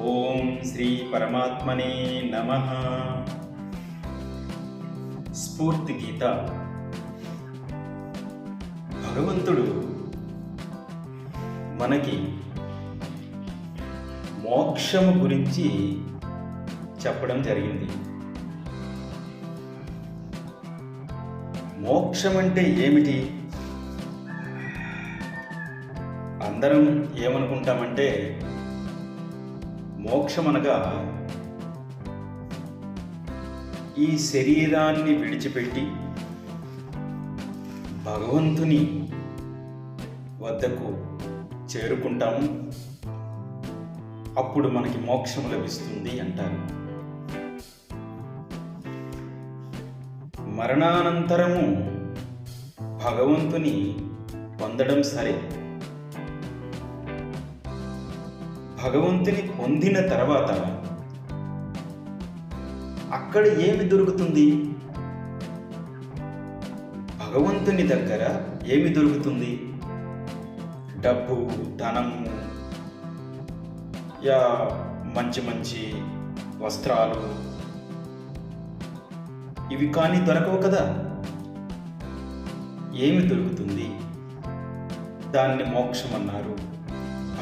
ఓం శ్రీ పరమాత్మనే నమ. స్ఫూర్తి గీత. భగవంతుడు మనకి మోక్షము గురించి చెప్పడం జరిగింది. మోక్షం అంటే ఏమిటి? అందరం ఏమనుకుంటామంటే మోక్షం అనగా ఈ శరీరాన్ని విడిచిపెట్టి భగవంతుని వద్దకు చేరుకుంటాము. అప్పుడు మనకి మోక్షం లభిస్తుంది అంటారు. మరణానంతరము భగవంతుని పొందడం సరే. భగవంతుని పొందిన తర్వాత అక్కడ ఏమి దొరుకుతుంది? భగవంతుని దగ్గర ఏమి దొరుకుతుంది? డబ్బు ధనము యా మంచి మంచి వస్త్రాలు. ఇవి కానీ దొరకవు కదా? ఏమి దొరుకుతుంది? దాన్ని మోక్షం అన్నారు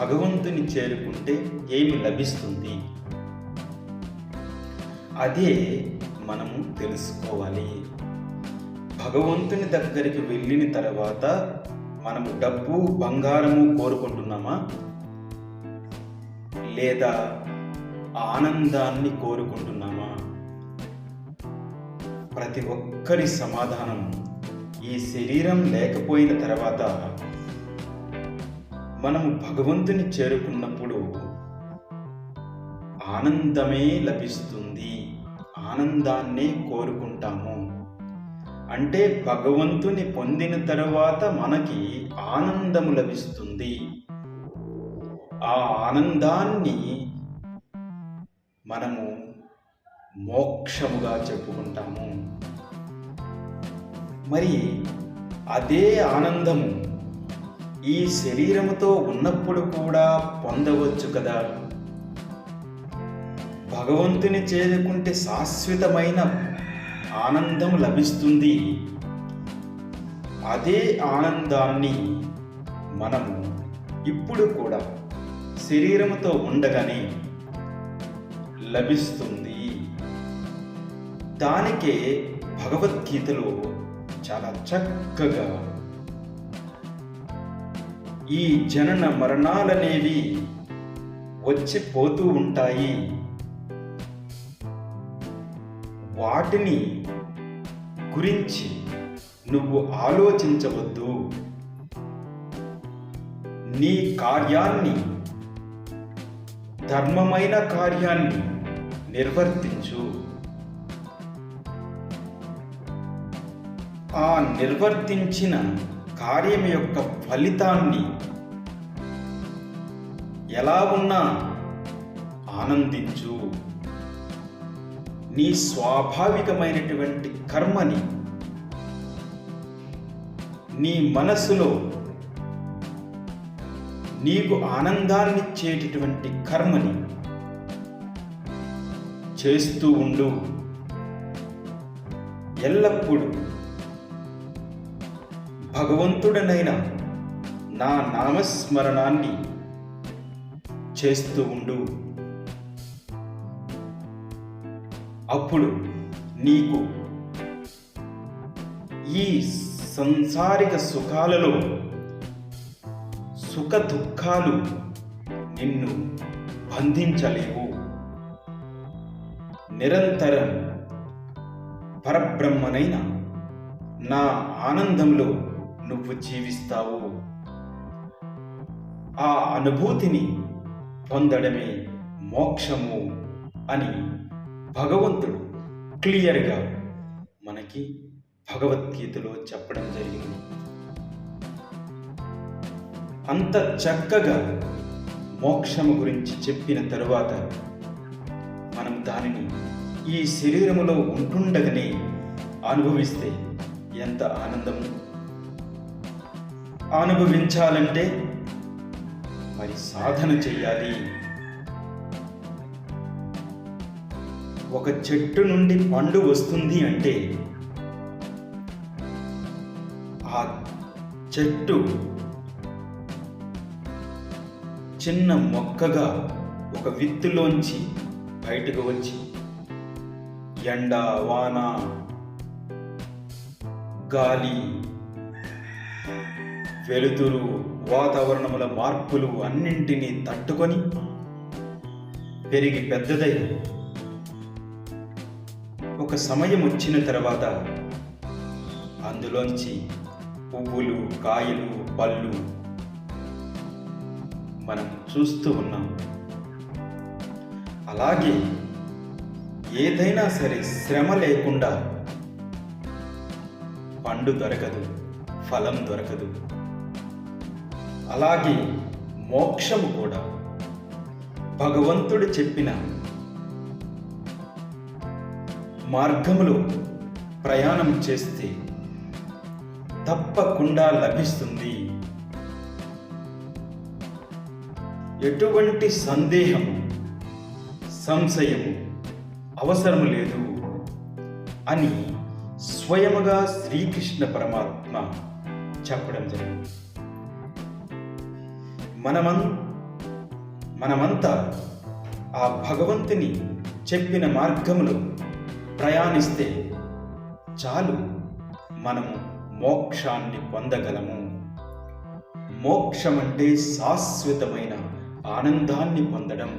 భగవంతుని చేరుకుంటే ఏమి లభిస్తుంది? అదే మనము తెలుసుకోవాలి. భగవంతుని దగ్గరికి వెళ్ళిన తర్వాత మనము డబ్బు బంగారము కోరుకుంటున్నామా? లేదా ఆనందాన్ని కోరుకుంటున్నామా? ప్రతి ఒక్కరి సమాధానం ఈ శరీరం లేకపోయిన తర్వాత మనము భగవంతుని చేరుకున్నప్పుడు ఆనందమే లభిస్తుంది. ఆనందాన్నే కోరుకుంటాము. అంటే భగవంతుని పొందిన తరువాత మనకి ఆనందము లభిస్తుంది. ఆ ఆనందాన్ని మనము మోక్షముగా చెప్పుకుంటాము. మరి అదే ఆనందము ఈ శరీరముతో ఉన్నప్పుడు కూడా పొందవచ్చు కదా. భగవంతుని చేరుకుంటే శాశ్వతమైన ఆనందం లభిస్తుంది. అదే ఆనందాన్ని మనము ఇప్పుడు కూడా శరీరముతో ఉండగానే లభిస్తుంది. దానికే భగవద్గీతలో చాలా చక్కగా ఈ జనన మరణాలనేవి వచ్చి పోతూ ఉంటాయి. వాటిని గురించి నువ్వు ఆలోచించవద్దు. నీ కార్యాన్ని ధర్మమైన కార్యాన్ని నిర్వర్తించు. ఆ నిర్వర్తించిన కార్యం యొక్క ఫలితాన్ని ఎలా ఉన్నా ఆనందించు. నీ స్వాభావికమైనటువంటి కర్మని నీ మనసులో నీకు ఆనందాన్నిచ్చేటటువంటి కర్మని చేస్తూ ఉండు. ఎల్లప్పుడూ భగవంతుడనైన నా నామస్మరణాన్ని చేస్తూ ఉండు. అప్పుడు నీకు ఈ సంసారిక సుఖాలలో సుఖ దుఃఖాలు నిన్ను బంధించలేవు. నిరంతరం పరబ్రహ్మనైన నా ఆనందంలో నువ్వు జీవిస్తావు. ఆ అనుభూతిని పొందడమే మోక్షము అని భగవంతుడు క్లియర్గా మనకి భగవద్గీతలో చెప్పడం జరిగింది. అంత చక్కగా మోక్షము గురించి చెప్పిన తరువాత మనం దానిని ఈ శరీరములో ఉంటుండగానే అనుభవిస్తే ఎంత ఆనందము. అనుభవించాలంటే మరి సాధన చెయ్యాలి. ఒక చెట్టు నుండి పండు వస్తుంది అంటే ఆ చెట్టు చిన్న మొక్కగా ఒక విత్తులోంచి బయటకు వచ్చి ఎండ వాన గాలి వెలుతురు వాతావరణముల మార్పులు అన్నింటినీ తట్టుకొని పెరిగి పెద్దదై ఒక సమయం వచ్చిన తర్వాత అందులోంచి పువ్వులు కాయలు పళ్ళు మనం చూస్తూ ఉన్నాం. అలాగే ఏదైనా సరే శ్రమ లేకుండా పండు దొరకదు ఫలం దొరకదు. అలాగే మోక్షము కూడా. భగవంతుడు చెప్పిన మార్గములో ప్రయాణం చేస్తే తప్పకుండా లభిస్తుంది. ఎటువంటి సందేహం సంశయం అవసరం లేదు అని స్వయముగా శ్రీకృష్ణ పరమాత్మ చెప్పడం జరిగింది. మనమం మనమంతా ఆ భగవంతుని చెప్పిన మార్గంలో ప్రయాణిస్తే చాలు మనము మోక్షాన్ని పొందగలము. మోక్షం అంటే శాశ్వతమైన ఆనందాన్ని పొందడం.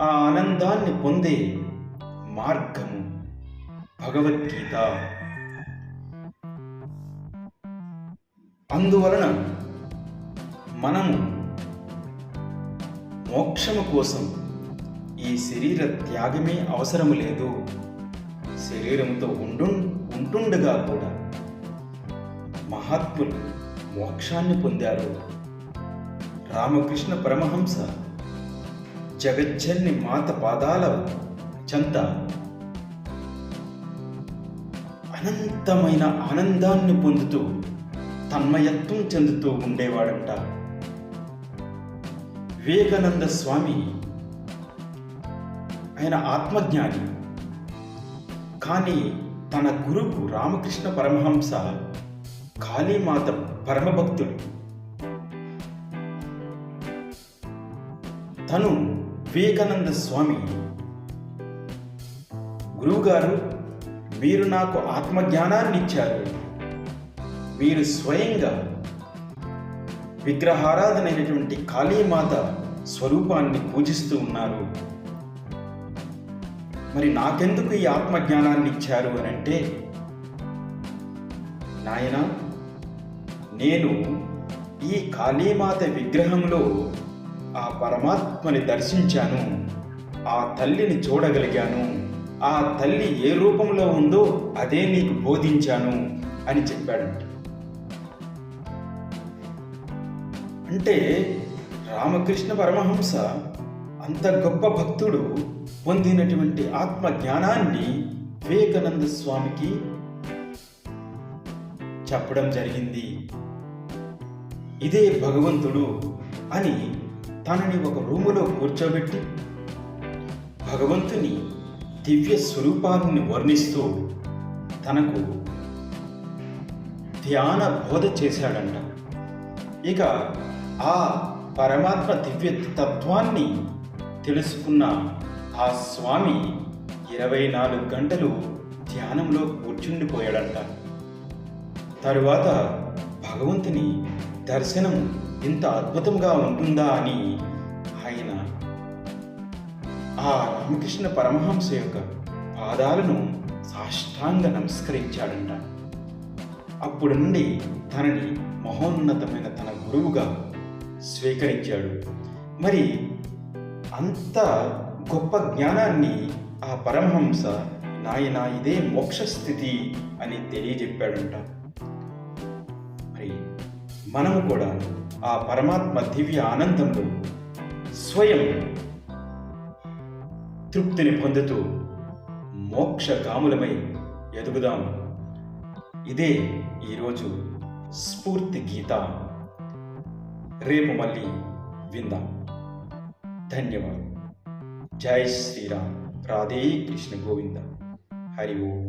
ఆ ఆనందాన్ని పొందే మార్గము భగవద్గీత. అందువలన మనము మోక్షము కోసం ఈ శరీర త్యాగమే అవసరము లేదు. శరీరంతో ఉండు ఉంటుండగా కూడా మహాత్ములు మోక్షాన్ని పొందారు. రామకృష్ణ పరమహంస జగజ్జన్ని మాత పాదాల చెంత అనంతమైన ఆనందాన్ని పొందుతూ తన్మయత్వం చెందుతూ ఉండేవాడంట. వివేకానంద స్వామి ఆయన ఆత్మజ్ఞాని. కానీ తన గురువు రామకృష్ణ పరమహంస కాళీమాత పరమభక్తుడు. తను వివేకానంద స్వామి. గురువుగారు మీరు నాకు ఆత్మజ్ఞానాన్ని ఇచ్చారు. మీరు స్వయంగా విగ్రహారాధనైనటువంటి కాళీమాత స్వరూపాన్ని పూజిస్తూ ఉన్నారు. మరి నాకెందుకు ఈ ఆత్మజ్ఞానాన్ని ఇచ్చారు అని అంటే నాయన నేను ఈ కాళీమాత విగ్రహంలో ఆ పరమాత్మని దర్శించాను. ఆ తల్లిని చూడగలిగాను. ఆ తల్లి ఏ రూపంలో ఉందో అదే నీకు బోధించాను అని చెప్పాడంట. అంటే రామకృష్ణ పరమహంస అంత గొప్ప భక్తుడు పొందినటువంటి ఆత్మ జ్ఞానాన్ని వివేకానంద స్వామికి చెప్పడం జరిగింది. ఇదే భగవంతుడు అని తనని ఒక రూములో కూర్చోబెట్టి భగవంతుని దివ్య స్వరూపాన్ని వర్ణిస్తూ తనకు ధ్యాన బోధ చేశాడంట. ఇక ఆ పరమాత్మ దివ్య తత్వాన్ని తెలుసుకున్న ఆ స్వామి ఇరవై నాలుగు గంటలు ధ్యానంలో కూర్చుండిపోయాడంట. తరువాత భగవంతుని దర్శనం ఇంత అద్భుతంగా ఉంటుందా అని ఆయన ఆ రామకృష్ణ పరమహంస యొక్క పాదాలను సాష్టాంగ నమస్కరించాడంట. అప్పుడు నుండి తనని మహోన్నతమైన తన గురువుగా స్వీకరించాడు. మరి అంత గొప్ప జ్ఞానాన్ని ఆ పరమహంస నాయన ఇదే మోక్ష స్థితి అని తెలియజెప్పాడంట. మరి మనము కూడా ఆ పరమాత్మ దివ్య ఆనందంలో స్వయం తృప్తిని పొందుతూ మోక్షగాములమై ఎదుగుదాం. ఇదే ఈరోజు స్ఫూర్తి గీత. రేపు మళ్ళీ విందాం ధన్యవాదాలు జై శ్రీరామ్ రాధే కృష్ణ గోవింద హరి ఓం